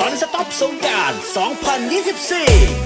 นอนสต็อปสงการ 2024